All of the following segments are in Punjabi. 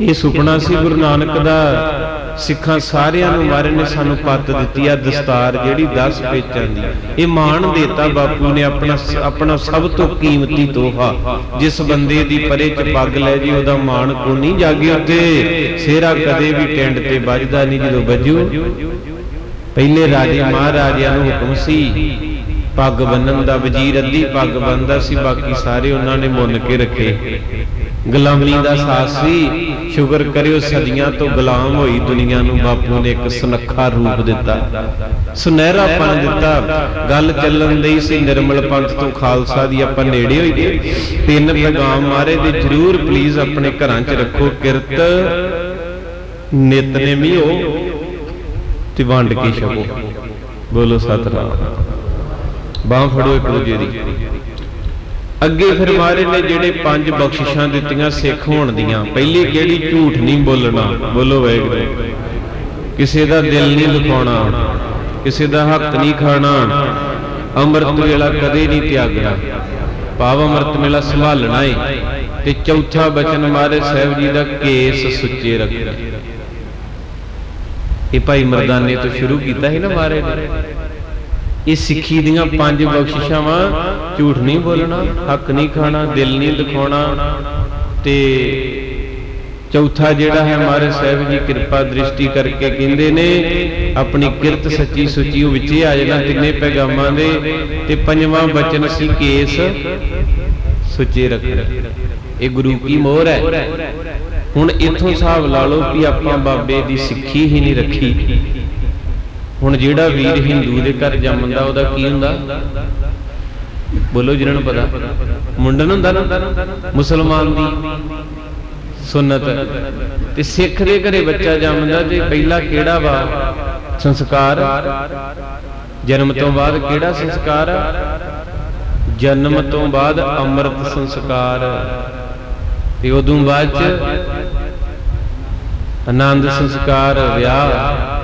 ਇਹ ਸੁਪਨਾ ਸੀ ਗੁਰੂ ਨਾਨਕ ਦਾ। ਸਿੱਖਾਂ ਸਾਰਿਆਂ ਨੂੰ ਮਾਰੇ ਨੇ ਸਾਨੂੰ ਪੱਤ ਦਿੱਤੀ ਆ ਦਸਤਾਰ ਜਿਹੜੀ 10 ਪੇਚਾਂ ਦੀ। ਇਹ ਮਾਣ ਦੇਤਾ ਬਾਪੂ ਨੇ ਆਪਣਾ ਆਪਣਾ ਸਭ ਤੋਂ ਕੀਮਤੀ ਤੋਹਫਾ। ਜਿਸ ਬੰਦੇ ਦੀ ਪਰੇ ਚ ਪੱਗ ਲੈ ਜੀ, ਉਹਦਾ ਮਾਣ ਕੋ ਨਹੀਂ ਜਾਗੇ ਉੱਤੇ। ਸੇਰਾ ਕਦੇ ਵੀ ਟੈਂਡ ਤੇ ਵੱਜਦਾ ਨਹੀਂ ਜਦੋਂ ਵੱਜੂ। ਪਹਿਲੇ ਰਾਜੇ ਮਹਾਰਾਜਿਆਂ ਨੂੰ ਹੁਕਮ ਸੀ ਪੱਗ ਬੰਨਣ ਦਾ ਵਜ਼ੀਰ, ਅੱਧੀ ਪੱਗ ਬੰਨਦਾ ਸੀ, ਬਾਕੀ ਸਾਰੇ ਉਹਨਾਂ ਨੇ ਮੁੰਨ ਕੇ ਰੱਖੇ। ਗੁਲਾਮੀ ਦਾ ਸਾਥ ਸੀ। ਸ਼ੁਕਰ ਕਰਿਓ ਸਦੀਆਂ ਤੋਂ ਗੁਲਾਮ ਹੋਈ ਦੁਨੀਆ ਨੂੰ ਬਾਪੂ ਨੇ ਇੱਕ ਸੁਨੱਖਾ ਰੂਪ ਦਿੱਤਾ। ਸੁਨਹਿਰਾਪਨ ਦਿੱਤਾ। ਗੱਲ ਚੱਲਣ ਲਈ ਸੀ ਨਿਰਮਲ ਪੰਥ ਤੋਂ ਖਾਲਸਾ ਦੀ ਆਪਾਂ ਨੇੜੇ ਹੋਈਏ ਤਿੰਨ ਪੈਗਾਮ ਮਾਰੇ ਦੇ ਜਰੂਰ ਪਲੀਜ਼ ਆਪਣੇ ਘਰਾਂ 'ਚ ਰੱਖੋ। ਕਿਰਤ ਨਿਤਨੇਮੀ ਹੋ ਤੇ ਵੰਡ ਕੇ ਛਕੋ। ਬੋਲੋ ਸਤਨਾਮ। ਬਾਹ ਫੜੋ ਇੱਕ ਦੂਜੇ ਦੀ। ਅੱਗੇ ਫਿਰ ਮਾਰੇ ਨੇ ਜਿਹੜੇ ਪੰਜ ਬਖਸ਼ਿਸ਼ਾਂ ਦਿੱਤੀਆਂ ਸਿੱਖ ਹੋਣ ਦੀਆਂ, ਪਹਿਲੀ ਕਿਹੜੀ? ਝੂਠ ਨਹੀਂ ਬੋਲਣਾ। ਬੋਲੋ ਵਾਹਿਗੁਰੂ ਕਿਸੇ ਦਾ ਦਿਲ ਨਹੀਂ ਦੁਖਾਉਣਾ ਕਿਸੇ ਦਾ ਹੱਕ ਨਹੀਂ ਖਾਣਾ। ਅੰਮ੍ਰਿਤ ਵੇਲਾ ਕਦੇ ਨਹੀਂ ਤਿਆਗਣਾ। ਭਾਵ ਅੰਮ੍ਰਿਤ ਵੇਲਾ ਸੰਭਾਲਣਾ ਏ। ਤੇ ਚੌਥਾ ਬਚਨ ਮਾਰੇ ਸਾਹਿਬ ਜੀ ਦਾ ਕੇਸ ਸੁੱਚੇ ਰੱਖਣਾ। ਇਹ ਭਾਈ ਮਰਦਾਨੇ ਤੋਂ ਸ਼ੁਰੂ ਕੀਤਾ ਸੀ ਨਾ ਮਾਰੇ ਨੇ। ਇਹ ਸਿੱਖੀ ਦੀਆਂ ਪੰਜ ਬਖਸ਼ਿਸ਼ਾਂ ਵਾ ਝੂਠ ਨਹੀਂ ਬੋਲਣਾ, ਹੱਕ ਨਹੀਂ ਖਾਣਾ, ਦਿਲ ਨਹੀਂ ਦਿਖਾਉਣਾ ਤੇ ਚੌਥਾ ਜਿਹੜਾ ਹੈ ਮਾਰੇ ਸਾਹਿਬ ਜੀ ਕਿਰਪਾ ਦ੍ਰਿਸ਼ਟੀ ਕਰਕੇ ਕਹਿੰਦੇ ਨੇ, ਆਪਣੀ ਕਿਰਤ ਸੱਚੀ ਸੁੱਚੀ ਉਹ ਵਿੱਚੇ ਆ ਜਾਣਾ ਤਿੰਨੇ ਪੈਗਾਮਾਂ ਦੇ ਤੇ ਪੰਜਵਾਂ ਬਚਨ ਸੀ ਕੇਸ, ਸੁੱਚੇ ਰੱਖਣਾ। ਇਹ ਗੁਰੂ ਕੀ ਮੋਹਰ ਹੈ? ਹੁਣ ਇਥੋਂ ਹਿਸਾਬ ਲਾ ਲਓ ਕਿ ਆਪਾਂ ਬਾਬੇ ਦੀ ਸਿੱਖੀ ਹੀ ਨਹੀਂ ਰੱਖੀ। ਹੁਣ ਜਿਹੜਾ ਵੀਰ ਹਿੰਦੂ ਦੇ ਘਰ ਜੰਮਦਾ ਉਹਦਾ ਕੀ ਹੁੰਦਾ? ਬੋਲੋ ਜਿਹਨਾਂ ਨੂੰ ਪਤਾ। ਮੁੰਡਨ ਹੁੰਦਾ ਨਾ? ਮੁਸਲਮਾਨ ਦੀ ਸੁਨਨਤ। ਤੇ ਸਿੱਖ ਦੇ ਘਰੇ ਬੱਚਾ ਜੰਮਦਾ ਤੇ ਪਹਿਲਾ ਕਿਹੜਾ ਵਾ? ਸੰਸਕਾਰ। ਜਨਮ ਤੋਂ ਬਾਅਦ ਕਿਹੜਾ ਸੰਸਕਾਰ? ਜਨਮ ਤੋਂ ਬਾਅਦ ਅੰਮ੍ਰਿਤ ਸੰਸਕਾਰ। ਤੇ ਉਦੋਂ ਬਾਅਦ ਚ ਆਨੰਦ ਸੰਸਕਾਰ ਵਿਆਹ।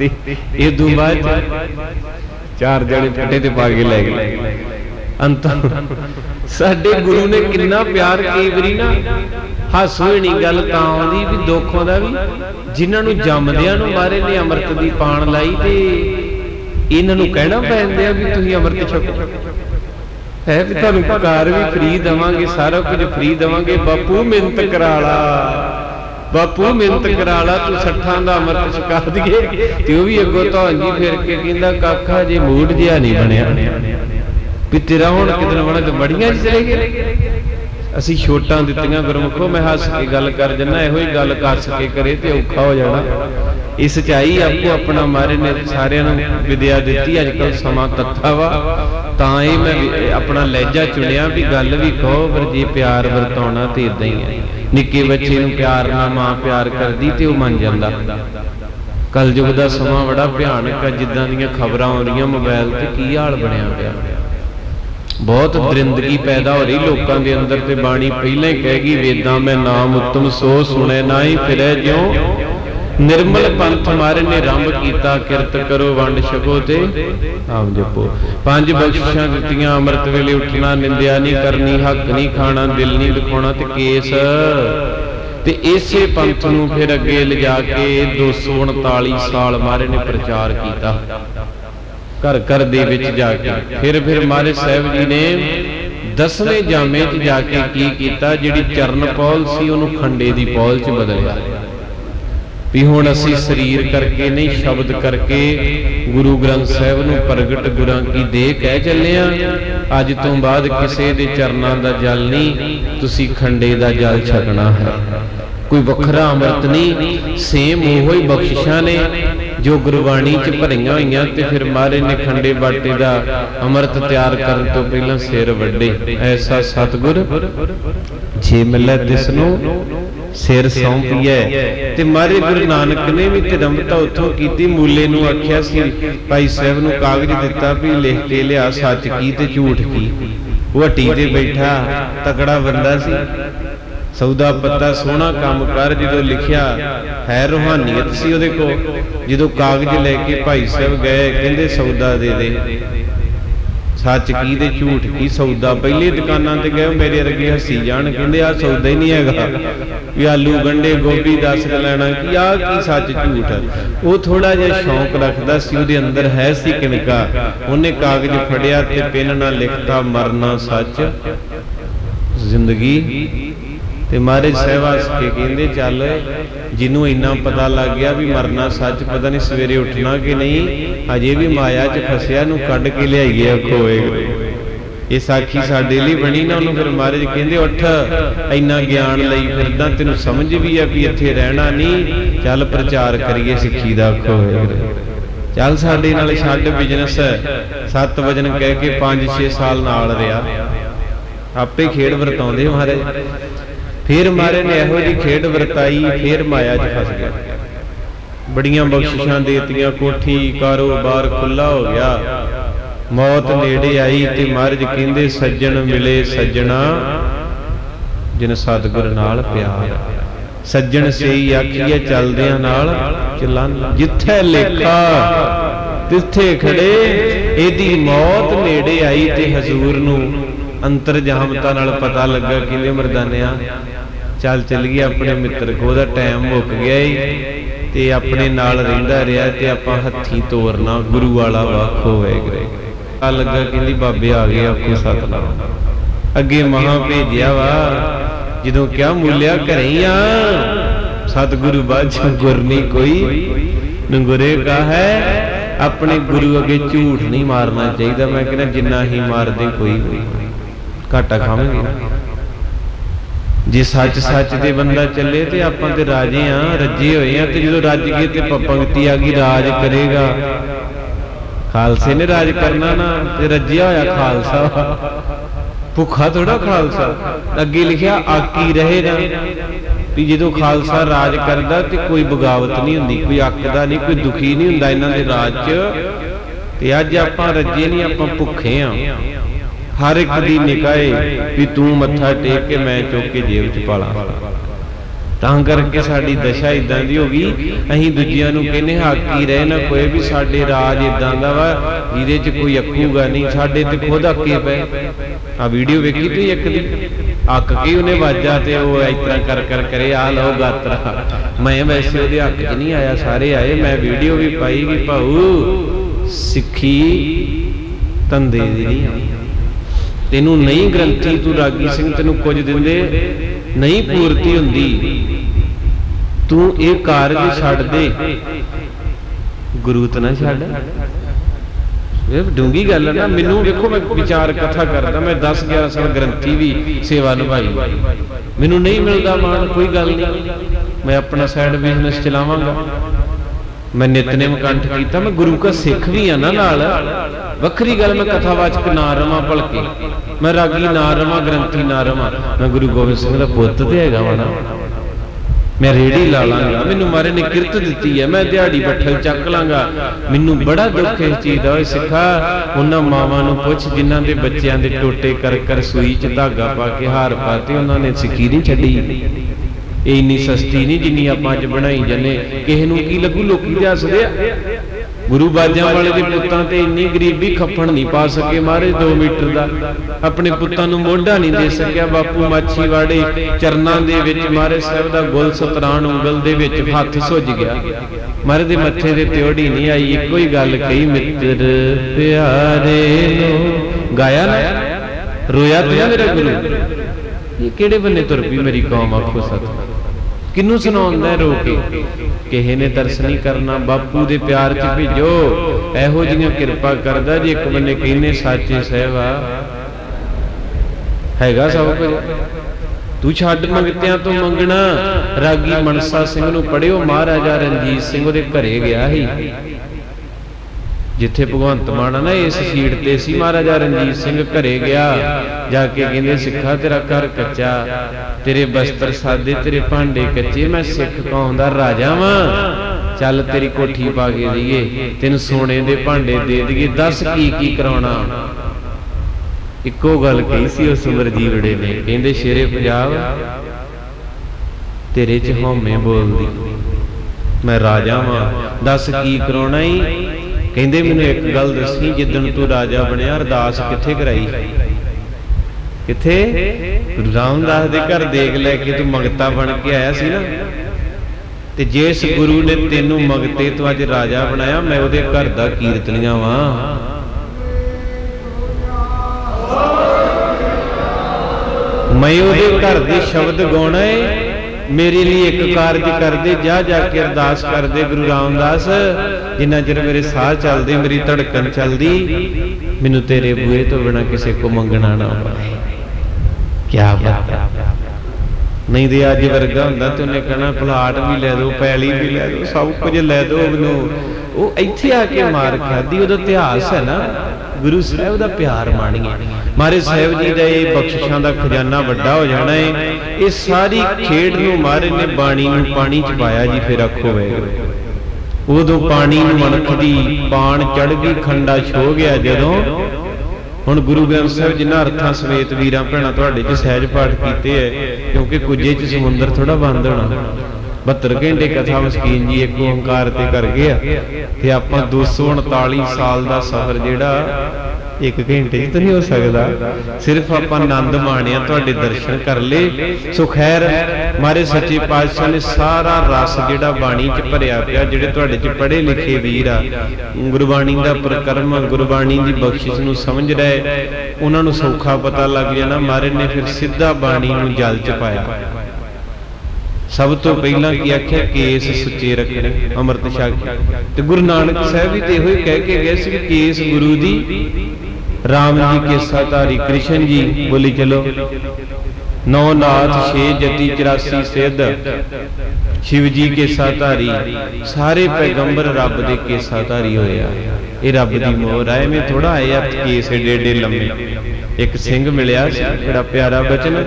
ਤੇ ਇਹ ਤੋਂ ਬਾਅਦ ਚਾਰ ਜਣੇ ਫੱਟੇ ਤੇ ਪਾ ਕੇ ਲੈ ਗਏ। ਅੰਤ ਸਾਡੇ ਗੁਰੂ ਨੇ ਕਿੰਨਾ ਪਿਆਰ ਕਈ ਵਾਰੀ ਨਾ ਹਾਸੋ ਨਹੀਂ ਗੱਲ ਤਾਂ ਆਉਂਦੀ ਵੀ ਦੁੱਖ ਆਉਂਦਾ ਵੀ ਜਿਨ੍ਹਾਂ ਨੂੰ ਜੰਮਦਿਆਂ ਨੂੰ ਮਾਰੇ ਨੇ ਅੰਮ੍ਰਿਤ ਦੀ ਪਾਣ ਲਾਈ ਤੇ ਇਹਨਾਂ ਨੂੰ ਕਹਿਣਾ ਪੈਂਦੇ ਆ ਵੀ ਤੁਸੀਂ ਅੰਮ੍ਰਿਤ ਛਕੋ। ਹੈ ਵੀ ਤੁਹਾਨੂੰ ਘਰ ਵੀ ਫ੍ਰੀ ਦਵਾਂਗੇ, ਸਾਰਾ ਕੁਝ ਫ੍ਰੀ ਦਵਾਂਗੇ, ਬਾਪੂ ਮਿਹਨਤ ਕਰਾ ਲਾ। ਬਾਪੂ ਮਿਹਨਤ ਕਰਾ ਲਾ, ਤੂੰ ਸੱਠਾਂ ਦਾ ਅੰਮ੍ਰਿਤ ਛਕਾ ਦਈਏ। ਤੇ ਉਹ ਵੀ ਅੱਗੋਂ ਧੌਂਜੀ ਫਿਰ ਕੇ ਕਹਿੰਦਾ, ਕਾਕਾ, ਜੇ ਮੂਡ ਜਿਆ ਨਹੀਂ ਬਣਿਆ, ਵੀ ਤੇਰਾ ਹੁਣ ਕਿਦਨ ਬਣਾ ਤੇ ਬੜੀਆਂ ਚ ਚਲੇ ਗਏ। ਅਸੀਂ ਛੋਟਾਂ ਦਿੱਤੀਆਂ ਗੁਰਮੁਖੋ, ਮੈਂ ਹੱਸ ਕੇ ਗੱਲ ਕਰ ਜੰਨਾ ਇਹੋ ਹੀ ਗੱਲ ਕਰ ਸਕੇ ਕਰੇ ਤੇ ਔਖਾ ਹੋ ਜਾਣਾ। ਇਹ ਸਚਾਈ ਆਪੋ ਆਪਣਾ ਮਾਰੇ ਨੇ ਸਾਰਿਆਂ ਨੂੰ ਵਿਦਿਆ ਦਿੱਤੀ ਅੱਜ ਕੱਲ ਸਮਾਂ ਤੱਥਾ ਵਾ। ਤਾਂ ਇਹ ਮੈਂ ਆਪਣਾ ਲਹਿਜਾ ਚੁਣਿਆ ਵੀ ਗੱਲ ਵੀ ਕਹੋ, ਪਰ ਜੇ ਪਿਆਰ ਵਰਤਾਉਣਾ ਤੇ ਇਦਾਂ ਹੀ ਹੈ ਨਿੱਕੇ ਬੱਚੇ ਨੂੰ ਪਿਆਰ ਨਾਲ ਮਾਂ ਪਿਆਰ ਕਰਦੀ ਤੇ ਉਹ ਮੰਨ ਜਾਂਦਾ। ਕਲਯੁਗ ਦਾ ਸਮਾਂ ਬੜਾ ਭਿਆਨਕ ਹੈ ਜਿੱਦਾਂ ਦੀਆਂ ਖਬਰਾਂ ਆ ਰਹੀਆਂ ਮੋਬਾਈਲ ਤੇ, ਕੀ ਹਾਲ ਬਣਿਆ ਪਿਆ। ਬਹੁਤ ਦਰਿੰਦਗੀ ਪੈਦਾ ਹੋ ਰਹੀ ਲੋਕਾਂ ਦੇ ਅੰਦਰ ਤੇ ਬਾਣੀ ਪਹਿਲਾਂ ਹੀ ਕਹਿ ਗਈ, ਵੇਦਾਂ ਮੈਂ ਨਾਮ ਉਤਮ ਸੋ ਸੁਣੇ ਨਾਹੀ ਫਿਰੈ ਜਿਉ। ਨਿਰਮਲ ਪੰਥ ਮਾਰੇ ਨੇ ਰੰਭ ਕੀਤਾ, ਕਿਰਤ ਕਰੋ, ਵੰਡ ਛਕੋ ਤੇ ਆਮ ਜਪੋ। ਪੰਜ ਬਖਸ਼ਿਸ਼ਾਂ ਦਿੱਤੀਆਂ, ਅੰਮ੍ਰਿਤ ਵੇਲੇ ਉੱਠਣਾ, ਨਿੰਦਿਆ ਨਹੀਂ ਕਰਨੀ, ਹੱਕ ਨਹੀਂ ਖਾਣਾ, ਦਿਲ ਨਹੀਂ ਦਿਖਾਉਣਾ ਤੇ ਕੇਸ। ਤੇ ਇਸੇ ਪੰਥ ਨੂੰ ਫਿਰ ਅੱਗੇ ਲਿਜਾ ਕੇ 239 ਸਾਲ ਮਾਰੇ ਨੇ ਪ੍ਰਚਾਰ ਕੀਤਾ। ਘਰ ਘਰ ਦੇ ਵਿੱਚ ਜਾ ਕੇ। ਫਿਰ ਫਿਰ ਮਾਰੇ ਸਾਹਿਬ ਜੀ ਨੇ ਦਸਵੇਂ ਜਾਮੇ 'ਚ ਜਾ ਕੇ ਕੀ ਕੀਤਾ, ਜਿਹੜੀ ਚਰਨ ਪੌਲ ਸੀ, ਉਹਨੂੰ ਖੰਡੇ ਦੀ ਪੌਲ 'ਚ ਬਦਲਿਆ। ਵੀ ਹੁਣ ਅਸੀਂ ਸਰੀਰ ਕਰਕੇ ਨਹੀਂ, ਸ਼ਬਦ ਕਰਕੇ ਗੁਰੂ ਗ੍ਰੰਥ ਸਾਹਿਬ ਨੂੰ ਪ੍ਰਗਟ ਗੁਰਾਂ ਕੀ ਦੇਹ ਕਹਿ ਚੱਲੇ ਆ। ਅੱਜ ਤੋਂ ਬਾਅਦ ਕਿਸੇ ਦੇ ਚਰਨਾਂ ਦਾ ਜਲ ਨਹੀਂ, ਤੁਸੀਂ ਖੰਡੇ ਦਾ ਜਲ ਛਕਣਾ ਹੈ। ਕੋਈ ਵੱਖਰਾ ਅੰਮ੍ਰਿਤ ਨਹੀਂ ਸੇਮ ਉਹੋ ਹੀ ਬਖਸ਼ਿਸ਼ਾਂ ਨੇ ਜੋ ਗੁਰਬਾਣੀ ਚ ਭਰੀਆਂ ਹੋਈਆਂ ਤੇ ਫਿਰ ਮਾਰੇ ਨੇ ਖੰਡੇ ਬਾਟੇ ਦਾ ਅੰਮ੍ਰਿਤ ਤਿਆਰ ਕਰਨ ਤੋਂ ਪਹਿਲਾਂ ਸਿਰ ਵੱਡੇ। ਐਸਾ ਸਤਗੁਰ ਜੇ ਮਿਲੈ ਤਿਸ ਨੂੰ ਸਿਰ ਸੌਂਪੀਐ। ਤੇ ਮਾਰੇ ਗੁਰੂ ਨਾਨਕ ਨੇ ਵੀ ਧਰਮਤਾ ਉੱਥੋਂ ਕੀਤੀ। ਮੂਲੇ ਨੂੰ ਆਖਿਆ ਸੀ ਭਾਈ ਸਾਹਿਬ ਨੂੰ ਕਾਗਜ਼ ਦਿੱਤਾ ਵੀ ਲਿਖ ਕੇ ਲਿਆ ਸੱਚ ਕੀ ਤੇ ਝੂਠ ਕੀ ਉਹ ਹੱਟੀ ਤੇ ਬੈਠਾ ਤਕੜਾ ਬੰਦਾ ਸੀ। ਸੌਦਾ ਪੱਤਾ ਸੋਹਣਾ ਕੰਮ ਕਰ ਜਦੋਂ ਲਿਖਿਆ ਹੈ ਰੋਹਾਨੀਅਤ ਸੀ ਉਹਦੇ ਕੋਲ। ਜਦੋਂ ਕਾਗਜ਼ ਲੈ ਕੇ ਭਾਈ ਸਾਹਿਬ ਗਏ, ਕਹਿੰਦੇ ਸੌਦਾ ਦੇ ਦੇ। ਸੱਚ ਕੀ ਤੇ ਝੂਠ ਕੀ ਸੌਦਾ? ਪਹਿਲੇ ਦੁਕਾਨਾਂ ਤੇ ਗਏ ਮੇਰੇ ਵਰਗੇ ਹੱਸੀ ਜਾਣ, ਕਹਿੰਦੇ ਆ ਸੌਦਾ ਹੀ ਨਹੀਂ ਹੈਗਾ। ਵੀ ਆਲੂ ਗੰਡੇ ਗੋਭੀ ਦੱਸ ਕੇ ਲੈਣਾ, ਕੀ ਆ ਕੀ ਸੱਚ ਝੂਠ? ਉਹ ਥੋੜਾ ਜਿਹਾ ਸ਼ੌਂਕ ਰੱਖਦਾ ਸੀ, ਉਹਦੇ ਅੰਦਰ ਹੈ ਸੀ ਕਿਣਕਾ। ਉਹਨੇ ਕਾਗਜ਼ ਫੜਿਆ ਤੇ ਪੈਨ ਨਾਲ ਲਿਖਤਾ, ਮਰਨਾ ਸੱਚ। ਜ਼ਿੰਦਗੀ ਤੇ ਮਹਾਰਾਜ ਸਹਿਵਾਸ ਕੇ ਕਹਿੰਦੇ, ਚੱਲ ਜਿਹਨੂੰ ਇੰਨਾ ਪਤਾ ਲੱਗ ਗਿਆ ਵੀ ਮਰਨਾ ਸੱਚ, ਪਤਾ ਨਹੀਂ ਸਵੇਰੇ ਉੱਠਣਾ ਕਿ ਨਹੀਂ, ਅਜੇ ਵੀ ਮਾਇਆ 'ਚ ਫਸਿਆ ਨੂੰ ਕੱਢ ਕੇ ਲਿਆਈਏ ਖੋਏ ਇਹ ਸਾਖੀ ਸਾਡੇ ਲਈ ਬਣੀ ਨਾ, ਉਹਨੂੰ ਫਿਰ ਮਹਾਰਾਜ ਕਹਿੰਦੇ, ਉੱਠ, ਇੰਨਾ ਗਿਆਨ ਲਈ ਫਿਰਦਾ, ਤੈਨੂੰ ਸਮਝ ਵੀ ਆ ਵੀ ਇੱਥੇ ਰਹਿਣਾ ਨਹੀਂ, ਚੱਲ ਪ੍ਰਚਾਰ ਕਰੀਏ ਸਿੱਖੀ ਦਾ ਖੋਏ ਚੱਲ ਸਾਡੇ ਨਾਲ ਛੱਡ ਬਿਜ਼ਨਸ, ਸੱਤ ਵਜਨ ਕਹਿ ਕੇ 5-6 ਸਾਲ ਨਾਲ ਰਿਹਾ। ਆਪੇ ਖੇਡ ਵਰਤਾਉਂਦੇ ਮਹਾਰਾਜ। ਫਿਰ ਮਾਰੇ ਨੇ ਇਹੋ ਜੀ ਖੇਡ ਵਰਤਾਈ ਫਿਰ ਮਾਇਆ 'ਚ ਫਸ ਗਿਆ। ਬੜੀਆਂ ਬਖਸ਼ਿਸ਼ਾਂ ਦੇਤੀਆਂ ਕੋਠੀ ਕਾਰੋਬਾਰ ਖੁੱਲਾ ਹੋ ਗਿਆ। ਮੌਤ ਨੇੜੇ ਆਈ ਤੇ ਮਹਾਰਾਜ ਕਹਿੰਦੇ ਸੱਜਣ ਮਿਲੇ ਸੱਜਣਾ ਜਿਨ ਸਤਿਗੁਰ ਨਾਲ ਪਿਆਰ। ਸੱਜਣ ਸਈ ਆਖੀਏ ਚਲਦਿਆਂ ਨਾਲ ਚੱਲਣ ਜਿੱਥੇ ਲੇਖਾ ਤਿੱਥੇ ਖੜੇ ਇਹਦੀ ਮੌਤ ਨੇੜੇ ਆਈ ਤੇ ਹਜ਼ੂਰ ਨੂੰ ਅੰਤਰਜਾਮਤਾ ਨਾਲ ਪਤਾ ਲੱਗਾ ਕਿਵੇਂ ਮਰਦਾਨਿਆ ਚੱਲ ਚੱਲ ਗਿਆ ਆਪਣੇ ਮਿੱਤਰ ਕੋ ਉਹਦਾ ਟਾਈਮ ਮੁੱਕ ਗਿਆ ਈ। ਤੇ ਆਪਣੇ ਨਾਲ ਰਹਿੰਦਾ ਰਿਹਾ ਤੇ ਆਪਾਂ ਹੱਥੀ ਤੋਰਨਾ ਗੁਰੂ ਵਾਲਾ ਵਾਖ ਹੋਵੇ ਗਰੇ ਆ ਲੱਗਾ ਕਹਿੰਦੀ ਬਾਬੇ ਆ ਗਏ ਆਪਕੋ ਸਤਨਾਮ। ਅੱਗੇ ਮਹਾ ਭੇਜਿਆ ਵਾ। ਜਦੋਂ ਕਿਹਾ ਮੂਲਿਆ ਘਰੇ ਆ ਸਤਿਗੁਰੂ ਬਾਝੋਂ ਗੁਰ ਨਹੀਂ ਕੋਈ। ਨੰਗੁਰੇ ਕਾ ਹੈ। ਆਪਣੇ ਗੁਰੂ ਅੱਗੇ ਝੂਠ ਨਹੀਂ ਮਾਰਨਾ ਚਾਹੀਦਾ। ਮੈਂ ਕਹਿੰਦਾ ਜਿੰਨਾ ਹੀ ਮਾਰਦੇ ਕੋਈ ਘਾਟਾ ਖਾਵਾਂਗੇ। ਜੇ ਸੱਚ ਸੱਚ ਦੇ ਬੰਦਾ ਚੱਲੇ ਤੇ ਆਪਾਂ ਤੇ ਰਾਜੇ ਆ, ਰੱਜੇ ਹੋਏ ਆ, ਤੇ ਜਦੋਂ ਰੱਜ ਗਏ ਤੇ ਪੰਕਤੀ ਆ ਗਈ, ਰਾਜ ਕਰੇਗਾ। ਖਾਲਸੇ ਨੇ ਰਾਜ ਕਰਨਾ ਨਾ, ਤੇ ਰੱਜਿਆ ਹੋਇਆ ਖਾਲਸਾ। ਭੁੱਖਾ ਥੋੜਾ ਖਾਲਸਾ। ਅੱਗੇ ਲਿਖਿਆ, ਆਕੀ ਰਹੇ ਨਾ ਵੀ ਜਦੋਂ ਖਾਲਸਾ ਰਾਜ ਕਰਦਾ, ਤੇ ਕੋਈ ਬਗਾਵਤ ਨਹੀਂ ਹੁੰਦੀ, ਕੋਈ ਅੱਕਦਾ ਨਹੀਂ, ਕੋਈ ਦੁਖੀ ਨਹੀਂ ਹੁੰਦਾ ਇਹਨਾਂ ਦੇ ਰਾਜ 'ਚ। ਤੇ ਅੱਜ ਆਪਾਂ ਰੱਜੇ ਨਹੀਂ, ਆਪਾਂ ਭੁੱਖੇ ਆ। ਹਰ ਇੱਕ ਦੀ ਨਿਕਾਏ ਵੀ ਤੂੰ ਮੱਥਾ ਟੇਕ ਕੇ ਮੈਂ ਚੁੱਕ ਕੇ ਜੇਬ 'ਚ ਪਾਲਾਂ। ਤਾਂ ਕਰਕੇ ਸਾਡੀ ਦਸ਼ਾ ਇਦਾਂ ਦੀ ਹੋ ਗਈ ਅਸੀਂ ਦੂਜਿਆਂ ਨੂੰ ਕਹਿੰਨੇ ਹਾਕੀ ਰਹੇ ਨਾ ਕੋਈ ਵੀ ਸਾਡੇ ਰਾਜ ਇਦਾਂ ਦਾ ਵਾ ਜਿਹਦੇ 'ਚ ਕੋਈ ਅੱਕੂਗਾ ਨਹੀਂ ਸਾਡੇ ਤੇ ਖੁਦ ਅੱਕੇ ਪਏ। ਆ ਵੀਡੀਓ ਵੇਖੀ ਤੁਸੀਂ ਇੱਕ ਦੀ? ਅੱਕ ਕੇ ਉਹਨੇ ਵਾਜਾ ਤੇ ਉਹ ਇਸ ਤਰ੍ਹਾਂ ਕਰ ਕਰ ਕਰੇ ਆ ਲਓ ਗਾਤਰਾ। ਮੈਂ ਵੈਸੇ ਉਹਦੇ ਹੱਕ 'ਚ ਨਹੀਂ ਆਇਆ ਸਾਰੇ ਆਏ ਮੈਂ ਵੀਡੀਓ ਵੀ ਪਾਈ ਕਿ ਭਾਊ ਸਿੱਖੀ ਤੰਦੇ ਦੀ ਨਹੀਂ ਤੈਨੂੰ ਨਹੀਂ ਗ੍ਰੰਥੀ ਤੂੰ ਰਾਗੀ ਸਿੰਘ ਤੈਨੂੰ ਕੁਝ ਦਿੰਦੇ ਨਹੀਂ ਪੂਰਤੀ ਹੁੰਦੀ। ਤੂੰ ਇਹ ਕਾਰਜ ਛੱਡ ਦੇ। ਗੁਰੂ ਤਾਂ ਨਾ ਛੱਡ। ਇਹ ਡੂੰਗੀ ਗੱਲ ਹੈ ਨਾ। ਮੈਨੂੰ ਵੇਖੋ ਮੈਂ ਵਿਚਾਰ ਕਥਾ ਕਰਦਾ। ਮੈਂ 10 11 ਸਾਲ ਗ੍ਰੰਥੀ ਵੀ ਸੇਵਾ ਨਿਭਾਈ। ਮੈਨੂੰ ਨਹੀਂ ਮਿਲਦਾ ਮਾਨ ਕੋਈ ਗੱਲ ਨਹੀਂ। ਮੈਂ ਆਪਣਾ ਸਾਈਡ ਬਿਜ਼ਨਸ ਚਲਾਵਾਂਗਾ। ਮੈਂ ਨਿਤਨੇਮ ਕੰਠ ਕੀਤਾ, ਮੈਂ ਗੁਰੂ ਕਾ ਸਿੱਖ ਵੀ ਆ ਨਾ ਨਾਲ। ਵੱਖਰੀ ਗੱਲ, ਮੈਂ ਕਥਾਵਾਚਕ ਨਾ ਰਵਾਂ ਭਲਕੇ। ਮੈਂ ਰਾਗੀ ਨਾ ਰਵਾਂ, ਗ੍ਰੰਥੀ ਨਾ ਰਵਾਂ। ਮੈਂ ਗੁਰੂ ਗੋਬਿੰਦ ਸਿੰਘ ਦਾ ਪੁੱਤ ਤੇ ਹੈਗਾ ਵਾਂ ਮੈਂ ਰੇੜੀ ਲਾ ਲਾਂਗਾ। ਮੈਨੂੰ ਮਾਰੇ ਨੇ ਕਿਰਤ ਦਿੱਤੀ ਹੈ ਮੈਂ ਦਿਹਾੜੀ ਬੱਠਲ ਚੱਕ ਲਾਂਗਾ। ਮੈਨੂੰ ਬੜਾ ਦੁੱਖ ਇਸ ਚੀਜ਼ ਦਾ। ਓਏ ਸਿੱਖਾ, ਉਹਨਾਂ ਮਾਵਾਂ ਨੂੰ ਪੁੱਛ, ਜਿਨ੍ਹਾਂ ਦੇ ਬੱਚਿਆਂ ਦੇ ਟੋਟੇ ਕਰ ਕਰ ਸੂਈ 'ਚ ਧਾਗਾ ਪਾ ਕੇ ਹਾਰ ਪਾਤੇ, ਉਹਨਾਂ ਨੇ ਸਿੱਖੀ ਨਹੀਂ ਛੱਡੀ। ਇਹ ਇੰਨੀ ਸਸਤੀ ਨਹੀਂ ਜਿੰਨੀ ਆਪਾਂ ਅੱਜ ਬਣਾਈ ਜੰਨੇ ਕਿਸੇ ਨੂੰ ਕੀ ਲੱਗੂ, ਲੋਕੀ ਤੇ ਹੱਸਦੇ ਆ। ਗੁਰੂ ਬਾਜਾਂ ਵਾਲੇ ਦੇ ਪੁੱਤਾਂ ਤੇ ਇੰਨੀ ਗਰੀਬੀ ਖੱਫਣ ਨਹੀਂ ਪਾ ਸਕੇ ਮਹਾਰਾਜ 2 ਮੀਟਰ ਦਾ। ਆਪਣੇ ਪੁੱਤਾਂ ਨੂੰ ਮੋਢਾ ਨਹੀਂ ਦੇ ਸਕਿਆ ਬਾਪੂ ਮਾਛੀ ਵਾੜੇ ਚਰਨਾਂ ਦੇ ਵਿੱਚ ਮਹਾਰਾਜ ਸਾਹਿਬ ਦਾ ਗੁਲ ਸਤਰਾਣ ਉਂਗਲ ਦੇ ਵਿੱਚ ਹੱਥ ਸੁੱਜ ਗਿਆ। ਮਹਾਰਾਜ ਦੇ ਮੱਥੇ ਤੇ ਤਿਉੜੀ ਨਹੀਂ ਆਈ, ਇੱਕੋ ਹੀ ਗੱਲ ਕਹੀ, ਮਿੱਤਰ ਪਿਆਰੇ ਨੂੰ ਗਾਇਆ ਨਾ? ਰੋਇਆ ਤੇ ਮੇਰਾ ਗੁਰੂ? ਇਹ ਕਿਹੜੇ ਬੰਨੇ ਤੁਰ ਪਈ ਮੇਰੀ ਕੌਮ ਆਖੋ ਸਤ? ਕਿੰਨੂੰ ਸੁਣਾਉਂਦਾ ਰੋ ਕੇ? ਕਿਸੇ ਨੇ ਦਰਸ਼ਨ ਨਹੀਂ ਕਰਨਾ, ਬਾਪੂ ਦੇ ਪਿਆਰ 'ਚ ਭੇਜੋ। ਇਹੋ ਜਿਹੀਆਂ ਕਿਰਪਾ ਕਰਦਾ ਜੇ ਇੱਕ ਬੰਨੇ ਕਹਿੰਨੇ ਸੱਚੇ ਸਹਿਵਾ ਹੈਗਾ ਸਭ ਕੁਝ? ਤੂੰ ਛੱਡ ਮੰਗਤਿਆਂ ਤੋਂ ਮੰਗਣਾ। ਰਾਗੀ ਮਨਸਾ ਸਿੰਘ ਨੂੰ ਪੜਿਓ ਮਹਾਰਾਜਾ ਰਣਜੀਤ ਸਿੰਘ ਉਹਦੇ ਘਰੇ ਗਿਆ ਸੀ। ਜਿੱਥੇ ਭਗਵੰਤ ਮਾਨ ਨਾ, ਇਸ ਸੀਟ ਤੇ ਸੀ ਮਹਾਰਾਜਾ ਰਣਜੀਤ ਸਿੰਘ ਘਰੇ ਗਿਆ, ਜਾ ਕੇ ਕਹਿੰਦੇ, ਸਿੱਖਾ ਤੇਰਾ ਘਰ ਕੱਚਾ, ਤੇਰੇ ਬਸਤਰ ਸਾਦੇ, ਤੇਰੇ ਭਾਂਡੇ ਕੱਚੇ, ਮੈਂ ਸਿੱਖ ਕੌਮ ਦਾ ਰਾਜਾ ਵਾਂ। ਚੱਲ ਤੇਰੀ ਕੋਠੀ ਪਾ ਕੇ ਦਈਏ, ਤੈਨੂੰ ਸੋਨੇ ਦੇ ਭਾਂਡੇ ਦੇ ਦਈਏ, ਦੱਸ ਕੀ ਕੀ ਕਰਾਉਣਾ? ਇੱਕੋ ਗੱਲ ਕਹੀ ਸੀ ਉਸ ਵਰਜੀਵੜੇ ਨੇ, ਕਹਿੰਦੇ, ਸ਼ੇਰੇ ਪੰਜਾਬ, ਤੇਰੇ ਚ ਹਉਮੈ ਬੋਲਦੀ, ਮੈਂ ਰਾਜਾ ਵਾਂ, ਦੱਸ ਕੀ ਕਰਾਉਣਾ ਈ? ਕਹਿੰਦੇ ਮੈਨੂੰ ਇੱਕ ਗੱਲ ਦੱਸੀ, ਜਿੱਦਣ ਤੂੰ ਰਾਜਾ ਬਣਿਆ, ਅਰਦਾਸ ਕਿੱਥੇ ਕਰਾਈ? ਕਿੱਥੇ? ਰਾਮਦਾਸ ਦੇ ਘਰ ਦੇਖ ਲੈ ਕੇ ਤੂੰ ਮੰਗਤਾ ਬਣ ਕੇ ਆਇਆ ਸੀ ਨਾ। ਤੇ ਜਿਸ ਗੁਰੂ ਨੇ ਤੈਨੂੰ ਮੰਗਤੇ ਤੋਂ ਅੱਜ ਰਾਜਾ ਬਣਾਇਆ, ਮੈਂ ਉਹਦੇ ਘਰ ਦਾ ਕੀਰਤਨੀਆਂ ਵਾਂ। ਮੈਂ ਉਹਦੇ ਘਰ ਦੇ ਸ਼ਬਦ ਗਾਉਣਾ ਏ। ਮੇਰੇ ਲਈ ਇੱਕ ਕਾਰਜ ਕਰਦੇ ਜਾ ਜਾ ਕੇ ਅਰਦਾਸ ਕਰਦੇ ਗੁਰੂ ਰਾਮਦਾਸ। ਜਿੰਨਾ ਚਿਰ ਮੇਰੇ ਸਾਹ ਚੱਲਦੇ, ਮੇਰੀ ਧੜਕਣ ਚੱਲਦੀ, ਮੈਨੂੰ ਤੇਰੇ ਬੂਹੇ ਤੋਂ ਬਿਨਾ ਕਿਸੇ ਕੋ ਮੰਗਣਾ ਨਾ ਪਵੇ। ਕੀ ਬਾਤ ਹੈ ਨਹੀਂ ਦੇ ਅੱਜ ਵਰਗਾ ਹੁੰਦਾ ਤੇ ਉਹਨੇ ਕਹਣਾ ਪਲਾਟ ਵੀ ਲੈ ਦਿਓ, ਪੈਲੀ ਵੀ ਲੈ ਦਿਓ, ਸਭ ਕੁਝ ਲੈ ਦਿਓ ਮੈਨੂੰ। ਉਹ ਇੱਥੇ ਆ ਕੇ ਮਾਰ ਖਾਦੀ ਉਹਦਾ ਇਤਿਹਾਸ ਹੈ ਨਾ। ਗੁਰੂ ਸਾਹਿਬ ਦਾ ਪਿਆਰ ਮਾਣੀਏ। ਮਹਾਰਾਜ ਸਾਹਿਬ ਜੀ ਦਾ ਇਹ ਬਖਸ਼ਿਸ਼ਾਂ ਦਾ ਖਜ਼ਾਨਾ ਵੱਡਾ ਹੋ ਜਾਣਾ ਹੈ ਇਹ ਸਾਰੀ ਖੇਡ ਨੂੰ ਮਾਰੇ ਨੇ ਬਾਣੀ ਨੂੰ ਪਾਣੀ ਚ ਪਾਇਆ ਜੀ, ਫਿਰ ਆਖੋ ਵੈਗਰੂ ਉਦੋਂ ਪਾਣੀ ਨੂੰ ਮਨੁੱਖ ਦੀ ਪਾਣ ਚੜ ਗਈ ਖੰਡਾ ਛੋ ਗਿਆ ਜਦੋਂ ਹੁਣ ਗੁਰੂ ਗ੍ਰੰਥ ਸਾਹਿਬ ਜਿਨ੍ਹਾਂ ਅਰਥਾਂ ਸਮੇਤ ਵੀਰਾਂ ਭੈਣਾਂ ਤੁਹਾਡੇ ਚ ਸਹਿਜ ਪਾਠ ਕੀਤੇ ਐ, ਕਿਉਂਕਿ ਕੁਝੇ ਚ ਸਮੁੰਦਰ ਥੋੜਾ ਬੰਦ ਹੋਣਾ। 72 ਘੰਟੇ ਕਥਾ ਮਸਕੀਨ ਜੀ ਇੱਕ ਓੰਕਾਰ ਤੇ ਕਰ ਗਿਆ ਤੇ ਆਪਾਂ 239 ਸਾਲ ਦਾ ਸਫ਼ਰ ਜਿਹੜਾ ਇੱਕ ਘੰਟੇ 'ਚ ਤਾਂ ਨਹੀਂ ਹੋ ਸਕਦਾ। ਸਿਰਫ ਆਪਾਂ ਆਨੰਦ ਮਾਣਿਆ ਤੁਹਾਡੇ ਦਰਸ਼ਨ ਕਰ ਲਏ। ਸੋ ਖੈਰ ਮਾਰੇ ਸੱਚੇ ਪਾਤਸ਼ਾਹ ਨੇ ਸਾਰਾ ਰਸ ਜਿਹੜਾ ਬਾਣੀ 'ਚ ਭਰਿਆ ਪਿਆ ਜਿਹੜੇ ਤੁਹਾਡੇ 'ਚ ਪੜ੍ਹੇ ਲਿਖੇ ਵੀਰ ਆ ਗੁਰਬਾਣੀ ਦਾ ਪ੍ਰਕਰਮ ਗੁਰਬਾਣੀ ਦੀ ਬਖਸ਼ਿਸ਼ ਨੂੰ ਸਮਝ ਰਹੇ ਉਹਨਾਂ ਨੂੰ ਸੌਖਾ ਪਤਾ ਲੱਗ ਜਾਣਾ ਮਾਰੇ ਨੇ ਫਿਰ ਸਿੱਧਾ ਬਾਣੀ ਨੂੰ ਜਲ 'ਚ ਪਾਇਆ। ਸਭ ਤੋਂ ਪਹਿਲਾਂ ਕੀ ਆਖਿਆ ਕੇਸ ਸੁੱਚੇ ਰੱਖਣੇ। ਅੰਮ੍ਰਿਤ ਛਕ ਤੇ ਗੁਰੂ ਨਾਨਕ ਸਾਹਿਬ ਵੀ ਤੇ ਇਹੋ ਹੀ ਕਹਿ ਕੇ ਗਏ ਸੀ ਕਿ ਕੇਸ ਗੁਰੂ ਦੀ RAM ਜੀ ਕੇਸਾ ਧਾਰੀ ਕ੍ਰਿਸ਼ਨ ਜੀ ਬੋਲੀ ਚਲੋ। ਨੌ ਨਾਥ, ਛੇ ਜਤੀ 84 ਸਿੱਧ। ਸ਼ਿਵ ਜੀ ਕੇਸਾ ਧਾਰੀ ਸਾਰੇ ਪੈਗੰਬਰ ਰੱਬ ਦੇ ਕੇਸਾ ਧਾਰੀ ਹੋਏ ਆ। ਇਹ ਰੱਬ ਦੀ ਮੋਹਰ ਆ, ਐਵੇਂ ਥੋੜਾ ਆਏ ਆ ਕੇਸ ਏਡੇ ਏਡੇ ਲੰਮੇ। ਇੱਕ ਸਿੰਘ ਮਿਲਿਆ ਸੀ, ਬੜਾ ਪਿਆਰਾ ਬਚਨ,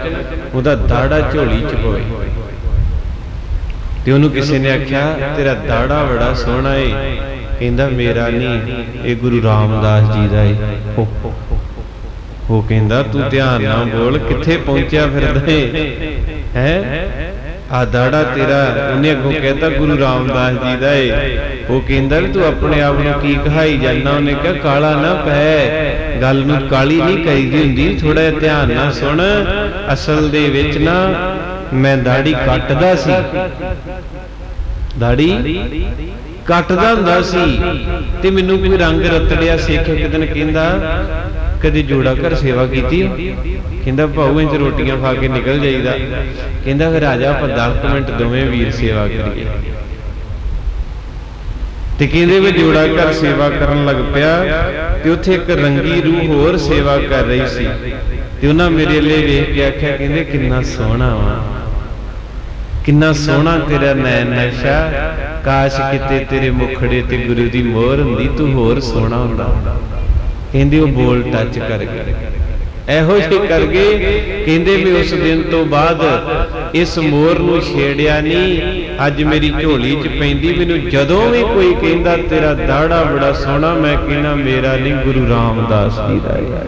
ਉਹਦਾ ਦਾੜਾ ਝੋਲੀ ਚ ਹੋਏ ਤੇ ਉਹਨੂੰ ਕਿਸੇ ਨੇ ਆਖਿਆ, ਤੇਰਾ ਦਾੜਾ ਬੜਾ ਸੋਹਣਾ ਏ। ਕਹਿੰਦਾ ਮੇਰਾ ਨਹੀਂ ਇਹ ਗੁਰੂ ਰਾਮਦਾਸ ਜੀ ਦਾ ਏ। ਉਹ ਕਹਿੰਦਾ ਤੂੰ ਧਿਆਨ ਨਾਲ ਬੋਲ ਕਿੱਥੇ ਪਹੁੰਚਿਆ ਫਿਰਦਾ ਏ? ਹੈ? ਆ ਦਾੜਾ ਤੇਰਾ ਉਹਨੇ ਅੱਗੋਂ ਕਹਿਤਾ ਗੁਰੂ ਰਾਮਦਾਸ ਜੀ ਦਾ ਏ। ਉਹ ਕਹਿੰਦਾ ਵੀ ਤੂੰ ਆਪਣੇ ਆਪ ਨੂੰ ਕੀ ਕਹਾਈ ਜਾਂਦਾ? ਉਹਨੇ ਕਿਹਾ ਕਾਲਾ ਨਾ ਪੈ। ਗੱਲ ਨੂੰ ਕਾਲੀ ਨਹੀਂ ਕਹੀਦੀ ਹੁੰਦੀ। ਥੋੜਾ ਧਿਆਨ ਨਾਲ ਸੁਣ। ਅਸਲ ਦੇ ਵਿੱਚ ਨਾ ਮੈਂ ਦਾੜੀ ਕੱਟਦਾ ਸੀ। ਦਾੜੀ? ਕੱਟਦਾ ਹੁੰਦਾ ਸੀ ਤੇ ਮੈਨੂੰ ਕੋਈ ਰੰਗ ਰਤੜਿਆ ਸਿੱਖ ਇੱਕ ਦਿਨ ਕਹਿੰਦਾ ਕਦੇ ਜੋੜਾ ਘਰ ਸੇਵਾ ਕੀਤੀ। ਕਹਿੰਦਾ ਭਾਉ ਇੰਜ ਰੋਟੀਆਂ ਖਾ ਕੇ ਨਿਕਲ ਜਾਈਦਾ। ਕਹਿੰਦਾ ਫਿਰ ਆ ਜਾ ਆਪਾਂ 10 ਮਿੰਟ ਦੋਵੇਂ ਵੀਰ ਸੇਵਾ ਕਰੀਏ। ਤੇ ਕਹਿੰਦੇ ਵੀ ਜੋੜਾ ਘਰ ਸੇਵਾ ਕਰਨ ਲੱਗ ਪਿਆ ਤੇ ਉੱਥੇ ਇੱਕ ਰੰਗੀ ਰੂਹ ਹੋਰ ਸੇਵਾ ਕਰ ਰਹੀ ਸੀ। ਤੇ ਉਹਨਾਂ ਮੇਰੇ ਲਈ ਵੇਖ ਕੇ ਆਖਿਆ ਕਹਿੰਦੇ ਕਿੰਨਾ ਸੋਹਣਾ ਵਾ। ਕਿੰਨਾ ਸੋਹਣਾ ਤੇਰਾ ਨੈਣ ਨਸ਼ਾ ਕਾਸ਼ ਕਿਤੇ ਤੇਰੇ ਮੁਖੜੇ ਤੇ ਗੁਰੂ ਦੀ ਮੋਹਰ ਹੁੰਦੀ ਤੂੰ ਹੋਰ ਸੋਹਣਾ ਹੁੰਦਾ। ਕਹਿੰਦੇ ਉਹ ਬੋਲ ਟੱਚ ਕਰ ਗਏ। ਇਹੋ ਜਿਹੇ ਕਰ ਗਏ ਕਹਿੰਦੇ ਵੀ ਉਸ ਦਿਨ ਤੋਂ ਬਾਅਦ ਇਸ ਮੋਹਰ ਨੂੰ ਛੇੜਿਆ ਨਹੀਂ। ਅੱਜ ਮੇਰੀ ਝੋਲੀ 'ਚ ਪੈਂਦੀ ਮੈਨੂੰ ਜਦੋਂ ਵੀ ਕੋਈ ਕਹਿੰਦਾ ਤੇਰਾ ਦਾੜਾ ਬੜਾ ਸੋਹਣਾ ਮੈਂ ਕਹਿੰਦਾ ਮੇਰਾ ਨਹੀਂ ਗੁਰੂ ਰਾਮਦਾਸ ਜੀ ਦਾ। ਹੈ